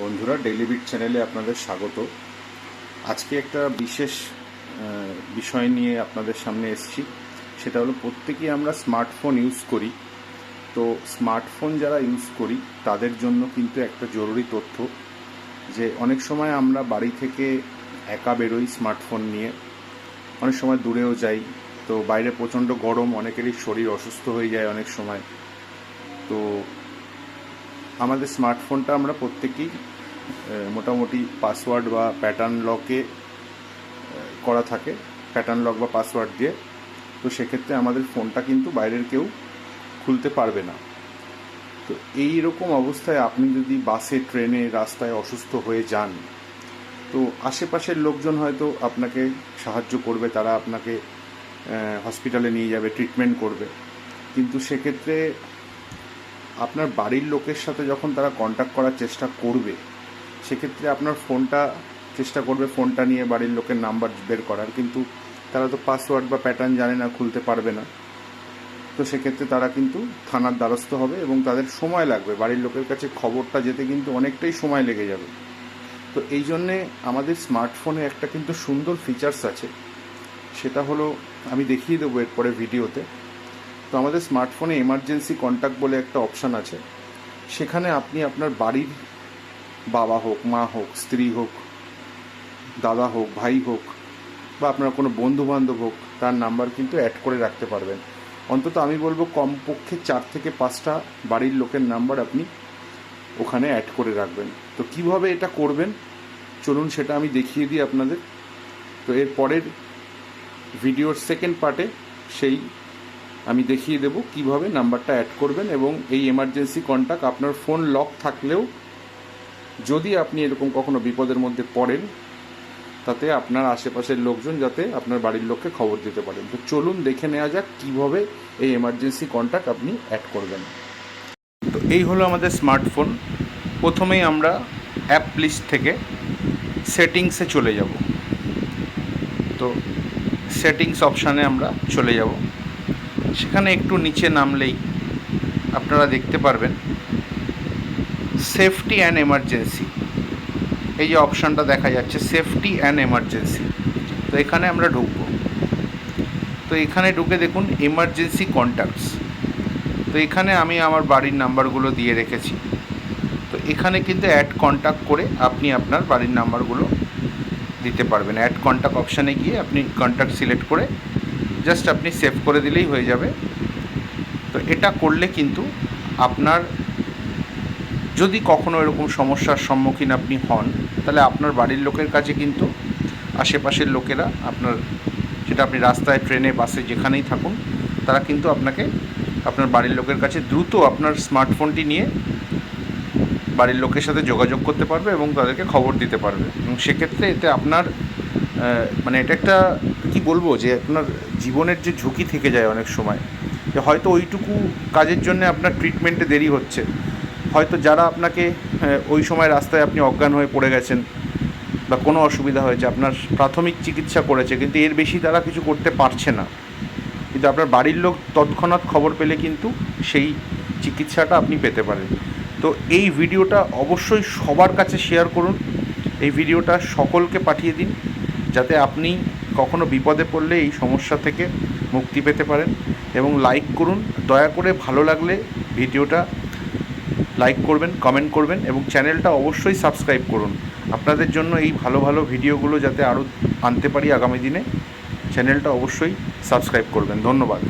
বন্ধুরা daily bit চ্যানেলে আপনাদের স্বাগত। আজকে একটা বিশেষ বিষয় নিয়ে আপনাদের সামনে এসেছি। সেটা হলো, প্রত্যেকেই আমরা স্মার্টফোন ইউজ করি। তো স্মার্টফোন যারা ইউজ করি, তাদের জন্য কিন্তু একটা জরুরি তথ্য যে, অনেক সময় আমরা বাড়ি থেকে একা বেরোই স্মার্টফোন নিয়ে। অনেক সময় দূরেও যাই। তো বাইরে প্রচণ্ড গরম, অনেকেরই শরীর অসুস্থ হয়ে যায় অনেক সময়। তো আমাদের স্মার্টফোনটা আমরা প্রত্যেকেই মোটামুটি পাসওয়ার্ড বা প্যাটার্ন লকে করা থাকে, প্যাটার্ন লক বা পাসওয়ার্ড দিয়ে। তো সেক্ষেত্রে আমাদের ফোনটা কিন্তু বাইরের কেউ খুলতে পারবে না। তো এই রকম অবস্থায় আপনি যদি বাসে, ট্রেনে, রাস্তায় অসুস্থ হয়ে যান, তো আশেপাশের লোকজন হয়তো আপনাকে সাহায্য করবে, তারা আপনাকে হসপিটালে নিয়ে যাবে, ট্রিটমেন্ট করবে। কিন্তু সেক্ষেত্রে আপনার বাড়ির লোকের সাথে যখন তারা কন্ট্যাক্ট করার চেষ্টা করবে, সেক্ষেত্রে আপনার ফোনটা চেষ্টা করবে ফোনটা নিয়ে বাড়ির লোকের নাম্বার বের করার। কিন্তু তারা তো পাসওয়ার্ড বা প্যাটার্ন জানে না, খুলতে পারবে না। তো সেক্ষেত্রে তারা কিন্তু থানার দ্বারস্থ হবে এবং তাদের সময় লাগবে। বাড়ির লোকের কাছে খবরটা যেতে কিন্তু অনেকটাই সময় লেগে যাবে। তো এই জন্যে আমাদের স্মার্টফোনে একটা কিন্তু সুন্দর ফিচার্স আছে। সেটা হলো, আমি দেখিয়ে দেবো এরপরে ভিডিওতে তো আমাদের স্মার্টফোনে এমার্জেন্সি কন্ট্যাক্ট বলে একটা অপশান আছে। সেখানে আপনি আপনার বাড়ির বাবা হোক, মা হোক, স্ত্রী হোক, দাদা হোক, ভাই হোক, বা আপনার কোনো বন্ধু বান্ধব হোক, তার নাম্বার কিন্তু অ্যাড করে রাখতে পারবেন। অন্তত আমি বলব কমপক্ষে চার থেকে পাঁচটা বাড়ির লোকের নাম্বার আপনি ওখানে অ্যাড করে রাখবেন। তো কীভাবে এটা করবেন? চলুন সেটা আমি দেখিয়ে দিই আপনাদের। তো এর পরের ভিডিওর সেকেন্ড পার্টে সেই আমি দেখিয়ে দেব কীভাবে নাম্বারটা অ্যাড করবেন এবং এই এমার্জেন্সি কন্ট্যাক্ট আপনার ফোন লক থাকলেও যদি আপনি এরকম কখনো বিপদের মধ্যে পড়েন, তাতে আপনার আশেপাশের লোকজন যাতে আপনার বাড়ির লোককে খবর দিতে পারেন। তো চলুন দেখে নেওয়া যাক কীভাবে এই এমার্জেন্সি কন্ট্যাক্ট আপনি অ্যাড করবেন। তো এই হলো আমাদের স্মার্টফোন প্রথমেই আমরা অ্যাপ লিস্ট থেকে সেটিংসে চলে যাব। তো সেটিংস অপশানে আমরা চলে যাব। সেখানে একটু নিচে নামলেই আপনারা দেখতে পারবেন। সেফটি অ্যান্ড এমার্জেন্সি এই যে অপশানটা দেখা যাচ্ছে সেফটি অ্যান্ড এমার্জেন্সি তো এখানে আমরা ঢুকবো। তো এখানে ঢুকে দেখুন এমার্জেন্সি কন্ট্যাক্টস তো এখানে আমি আমার বাড়ির নাম্বারগুলো দিয়ে রেখেছি। তো এখানে কিন্তু অ্যাড কন্ট্যাক্ট করে আপনি আপনার বাড়ির নাম্বারগুলো দিতে পারবেন। অ্যাড কন্ট্যাক্ট অপশানে গিয়ে আপনি কন্ট্যাক্ট সিলেক্ট করে জাস্ট আপনি সেভ করে দিলেই হয়ে যাবে। তো এটা করলে কিন্তু আপনার, যদি কখনো এরকম সমস্যার সম্মুখীন আপনি হন, তাহলে আপনার বাড়ির লোকের কাছে কিন্তু আশেপাশের লোকেরা আপনার সেটা আপনি রাস্তায়, ট্রেনে, বাসে যেখানেই থাকুন, তারা কিন্তু আপনাকে, আপনার বাড়ির লোকের কাছে দ্রুত আপনার স্মার্টফোনটি নিয়ে বাড়ির লোকের সাথে যোগাযোগ করতে পারবে এবং তাদেরকে খবর দিতে পারবে। এবং সেক্ষেত্রে এতে আপনার মানে এটা একটা কি বলব যে আপনার জীবনের যে ঝুঁকি থেকে যায় অনেক সময়, যে হয়তো ওইটুকু কাজের জন্য আপনার ট্রিটমেন্টে দেরি হচ্ছে। হয়তো যারা আপনাকে ওই সময় রাস্তায় আপনি অজ্ঞান হয়ে পড়ে গেছেন বা কোনো অসুবিধা হয়েছে, আপনার প্রাথমিক চিকিৎসা করেছে, কিন্তু এর বেশি তারা কিছু করতে পারছে না। কিন্তু আপনার বাড়ির লোক তৎক্ষণাৎ খবর পেলে কিন্তু সেই চিকিৎসাটা আপনি পেতে পারেন। তো এই ভিডিওটা অবশ্যই সবার কাছে শেয়ার করুন। এই ভিডিওটা সকলকে পাঠিয়ে দিন, যাতে আপনি কখনো বিপদে পড়লে এই সমস্যা থেকে মুক্তি পেতে পারেন এবং লাইক করুন। দয়া করে ভালো লাগলে ভিডিওটা লাইক করবেন কমেন্ট করবেন এবং চ্যানেলটা অবশ্যই সাবস্ক্রাইব করুন। আপনাদের জন্য এই ভালো ভালো ভিডিওগুলো যাতে আরও আনতে পারি আগামী দিনে চ্যানেলটা অবশ্যই সাবস্ক্রাইব করবেন। ধন্যবাদ।